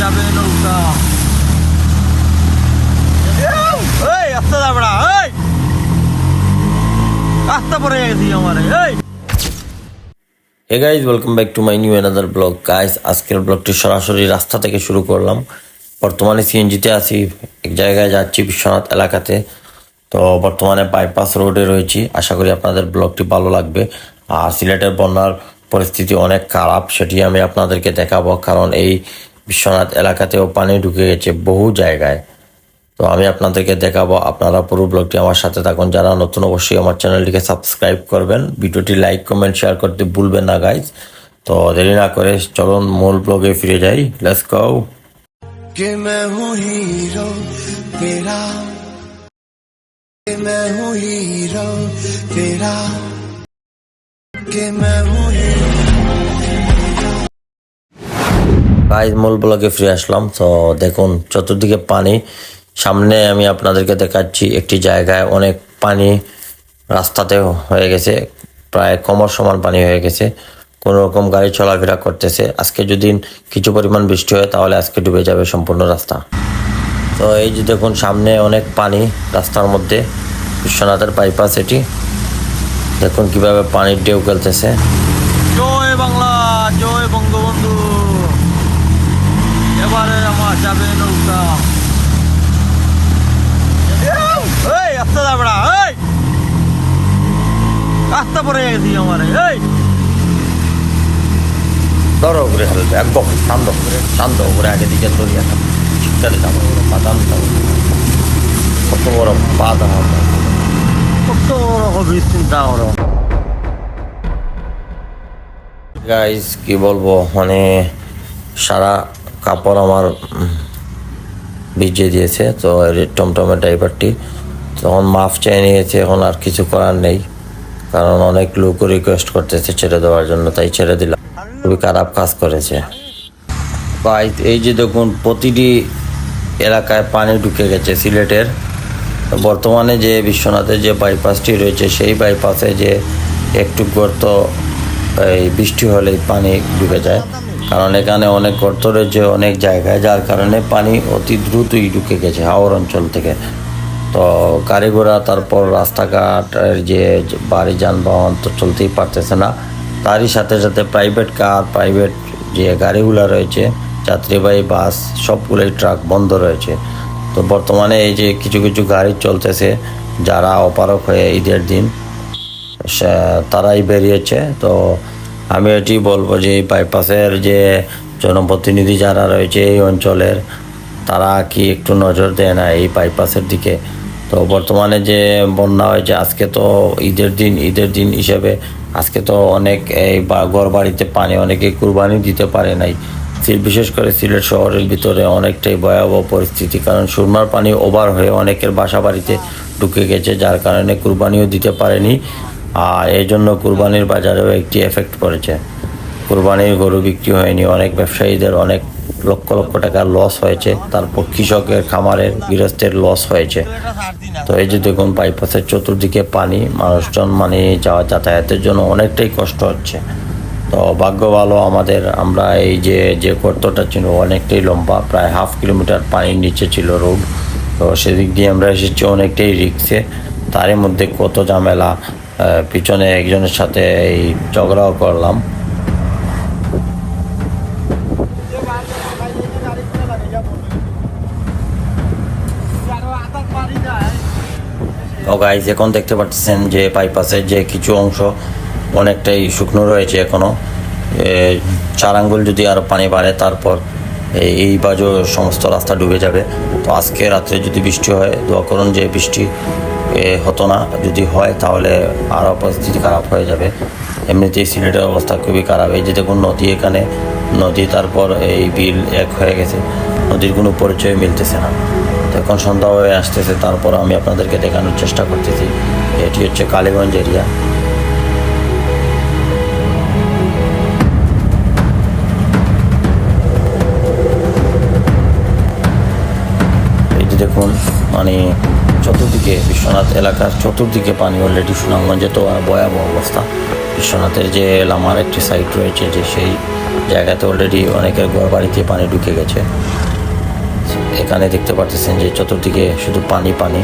যাবে নৌকা। এই আস্তে যাবে না এই। রাস্তা পরে গেছি আমার, এই। Hey guys welcome back to my new another blog guys আজকের ব্লগটি সরাসরি রাস্তা থেকে শুরু করলাম। বর্তমানে সিএনজিতে আছি, এক জায়গায় যাচ্ছি বিশ্বনাথ এলাকাতে। তো বর্তমানে বাইপাস রোডে রয়েছি। আশা করি আপনাদের ব্লগটি ভালো লাগবে। আর সিলেটের বন্যার পরিস্থিতি অনেক খারাপ, সেটি আমি আপনাদেরকে দেখাবো। কারণ এই বিশ্বনাথ এলাকাতেও পানি ঢুকে গেছে বহু জায়গায় তো আমি আপনাদেরকে দেখাবো আপনারা পুরো ব্লগটি আমার সাথে থাকুন যারা নতুন অবশ্যই আমার চ্যানেলটিকে সাবস্ক্রাইব করবেন ভিডিওটি লাইক কমেন্ট শেয়ার করতে ভুলবেন না গাইজ তো দেরি না করে চলুন মূল ব্লগে ফিরে যাই লেটস গো कि मैं हूँ हीरो तेरा कि मैं हूँ हीरो तेरा कि मैं हूँ हीरो গাইজ মূল ব্লগে ফিরে আসলাম। তো দেখুন, চতুর্দিকে পানি। সামনে আমি আপনাদেরকে দেখাচ্ছি একটি জায়গায় অনেক পানি রাস্তাতে হয়ে গেছে। প্রায় কমর সমান পানি হয়ে গেছে। কোনো রকম গাড়ি চলাফেরা করতেছে। আজকে যদি কিছু পরিমাণ বৃষ্টি হয়, তাহলে আজকে ডুবে যাবে সম্পূর্ণ রাস্তা। তো এই যে দেখুন, সামনে অনেক পানি রাস্তার মধ্যে। বিশ্বনাথের বাইপাস এটি। দেখুন কীভাবে পানির ঢেউ খেলতেছে জয় বাংলা, জয় বঙ্গবন্ধু। এবারে আমার যাবে নৌকা। এই আস্তে যাবে না এই। রাস্তা পরে গেছি আমার এই। ধরো করে হেলবে একদম শান্ত করে শান্ত করে আগে দিকে দরিয়া থাকবে শীতকালে যাব বাদাম যাব কত বড় বাদাম কত বড় হবে চিন্তা করো। কি বলব মানে সারা কাপড় আমার ভিজিয়ে দিয়েছে, তো টমটমের ড্রাইভারটি। তখন মাফ চেয়ে নিয়েছে, এখন আর কিছু করার নেই, কারণ অনেক লোক রিকোয়েস্ট করতেছে ছেড়ে দেওয়ার জন্য, তাই ছেড়ে দিলাম। খুবই খারাপ কাজ করেছে। ভাই এই যে দেখুন, প্রতিটি এলাকায় পানি ঢুকে গেছে সিলেটের। বর্তমানে যে বিশ্বনাথের যে বাইপাসটি রয়েছে, সেই বাইপাসে যে একটু গর্ত, এই বৃষ্টি হলেই পানি ঢুকে যায়। কারণ এখানে অনেক গর্ত রয়েছে, অনেক জায়গায়, যার কারণে পানি অতি দ্রুতই ঢুকে গেছে হাওর অঞ্চল থেকে। তো গাড়ি তারপর রাস্তাঘাটের যে বাড়ি, যানবাহন তো চলতেই পারতেছে না। তারই সাথে সাথে প্রাইভেট কার প্রাইভেট যে গাড়িগুলো রয়েছে, যাত্রীবাহী বাস, সবগুলোই ট্রাক বন্ধ রয়েছে। তো বর্তমানে এই যে কিছু কিছু গাড়ি চলতেছে, যারা অপারক হয়ে ঈদের দিন তারাই বেরিয়েছে। তো আমি এটি বলব যে এই বাইপাসের যে জনপ্রতিনিধি যারা রয়েছে এই অঞ্চলের, তারা কি একটু নজর দেয় না এই বাইপাসের দিকে? তো বর্তমানে যে বন্যা হয়েছে, আজকে তো ঈদের দিন ঈদের দিন হিসেবে আজকে তো অনেক এই ঘর বাড়িতে পানি, অনেকে কুরবানি দিতে পারে নাই। বিশেষ করে সিলেট শহরের ভিতরে অনেকটাই ভয়াবহ পরিস্থিতি, কারণ সুরমার পানি ওভার হয়ে অনেকের বাসা বাড়িতে ঢুকে গেছে, যার কারণে কুরবানিও দিতে পারেনি। আর এই জন্য কুরবানির বাজারেও একটি এফেক্ট পড়েছে। কুরবানির গরু বিক্রি হয়নি, অনেক ব্যবসায়ীদের অনেক লক্ষ লক্ষ টাকার লস হয়েছে, তারপর কৃষকের খামারের গৃহস্থের লস হয়েছে। তো এই যে দেখুন বাইপাসের চতুর্দিকে পানি, মানুষজন মানে যাওয়া যাতায়াতের জন্য অনেকটাই কষ্ট হচ্ছে। তো ভাগ্য ভালো আমাদের, আমরা এই যে যে গর্তটা ছিল অনেকটাই লম্বা, প্রায় হাফ কিলোমিটার পানির নিচে ছিল রোড তো সেদিক দিয়ে আমরা এসেছি অনেকটাই রিক্সে তারই মধ্যে কত ঝামেলা পিছনে একজনের সাথে এই ঝগড়াও করলাম। গাইজ এখন দেখতে পাচ্ছেন যে বাইপাসের যে কিছু অংশ অনেকটাই শুকনো রয়েছে এখনও। এ, চার আঙ্গুল যদি আরও পানি বাড়ে তারপর এই- এই সমস্ত রাস্তা ডুবে যাবে। তো আজকে রাত্রে যদি বৃষ্টি হয় দোয়া করুন যে বৃষ্টি হতো না। যদি হয় তাহলে আরও পরিস্থিতি খারাপ হয়ে যাবে। এমনিতেই সিলেটের অবস্থা খুবই খারাপ। এই যে দেখুন, নদী এখানে, নদী তারপর এই বিল এক হয়ে গেছে। নদীর কোনো পরিচয় মিলতেছে না। এখন সন্ধ্যাভাবে আসতেছে। তারপর আমি আপনাদেরকে দেখানোর চেষ্টা করতেছি। এটি হচ্ছে কালীগঞ্জ এরিয়া চতুর্দিকে বিশ্বনাথ এলাকার চতুর্দিকে পানি অলরেডি সুনামগঞ্জে, তো ভয়াবহ অবস্থা। বিশ্বনাথের যে লামার একটি সাইট রয়েছে যে সেই জায়গাতে অলরেডি অনেকের ঘর বাড়িতে পানি ঢুকে গেছে। এখানে দেখতে পাচ্ছেন যে চতুর্দিকে শুধু পানি পানি,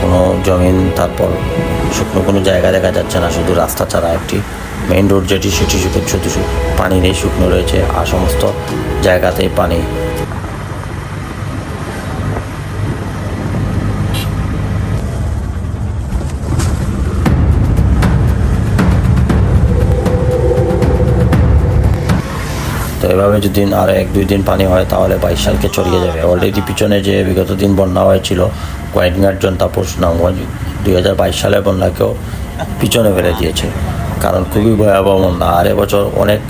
কোনো জমিন, তারপর শুকনো কোনো জায়গা দেখা যাচ্ছে না, শুধু রাস্তা ছাড়া একটি মেইন রোড যেটি, সেটি শুধু শুধু পানি নেই, শুকনো রয়েছে। আর সমস্ত জায়গাতেই পানি তো এভাবে যদি আর এক, দুই দিন পানি হয়, তাহলে বাইশ সালকে ছড়িয়ে যাবে। অলরেডি পিছনে যে বিগত দিন বন্যা হয়েছিল কয়েকঘাট জনতাপুর, সুনামগঞ্জ, দুই হাজার বাইশ সালের বন্যাকেও পিছনে ফেলে দিয়েছে। কারণ খুবই ভয়াবহ বন্যা। আর এবছর অনেক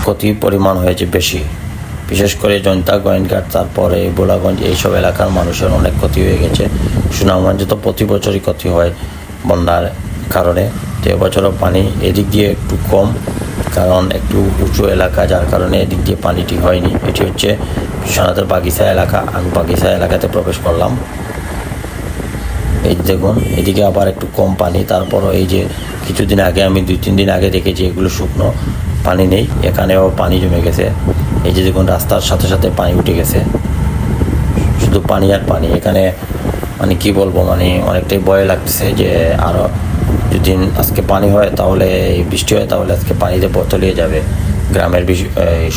ক্ষতি পরিমাণ হয়েছে বেশি। বিশেষ করে জনতা গোয়েনঘাট তারপরে বোলাগঞ্জ, এইসব এলাকার মানুষের অনেক ক্ষতি হয়ে গেছে। সুনামগঞ্জে তো প্রতি বছরই ক্ষতি হয় বন্যার কারণে। তো এবছরও পানি এদিক দিয়ে একটু কম। কারণ একটু উঁচু এলাকা, যার কারণে এদিক দিয়ে পানিটি হয়নি। এটি হচ্ছে বিশ্বনাথের বাগিচা এলাকা। আমি বাগিচা এলাকাতে প্রবেশ করলাম। এই দেখুন, এদিকে আবার একটু কম পানি। তারপরও এই যে কিছুদিন আগে, আমি দুই, তিন দিন আগে দেখেছি এগুলো শুকনো, পানি নেই। এখানেও পানি জমে গেছে। এই যে দেখুন, রাস্তার সাথে সাথে পানি উঠে গেছে। শুধু পানি আর পানি। এখানে মানে কি বলব মানে অনেকটাই ভয় লাগছে যে আরও যদি আজকে পানি হয় তাহলে বৃষ্টি হয় তাহলে আজকে পানিতে তলিয়ে যাবে গ্রামের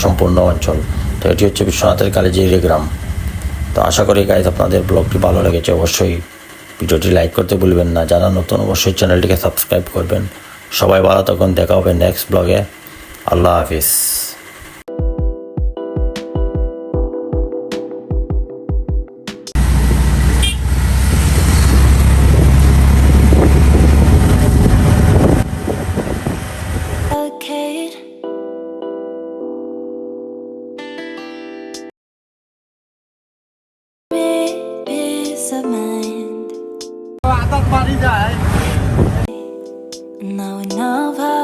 সম্পূর্ণ অঞ্চল। তো এটি হচ্ছে বিশ্বনাথের কালীজিরি গ্রাম। তো আশা করি গাইজ আপনাদের ব্লগটি ভালো লেগেছে, অবশ্যই ভিডিওটি লাইক করতে ভুলবেন না। যারা নতুন, অবশ্যই চ্যানেলটিকে সাবস্ক্রাইব করবেন। সবাই ভালো তখন দেখা হবে নেক্সট ব্লগে আল্লাহ হাফিজ। peace of mind. Now enough.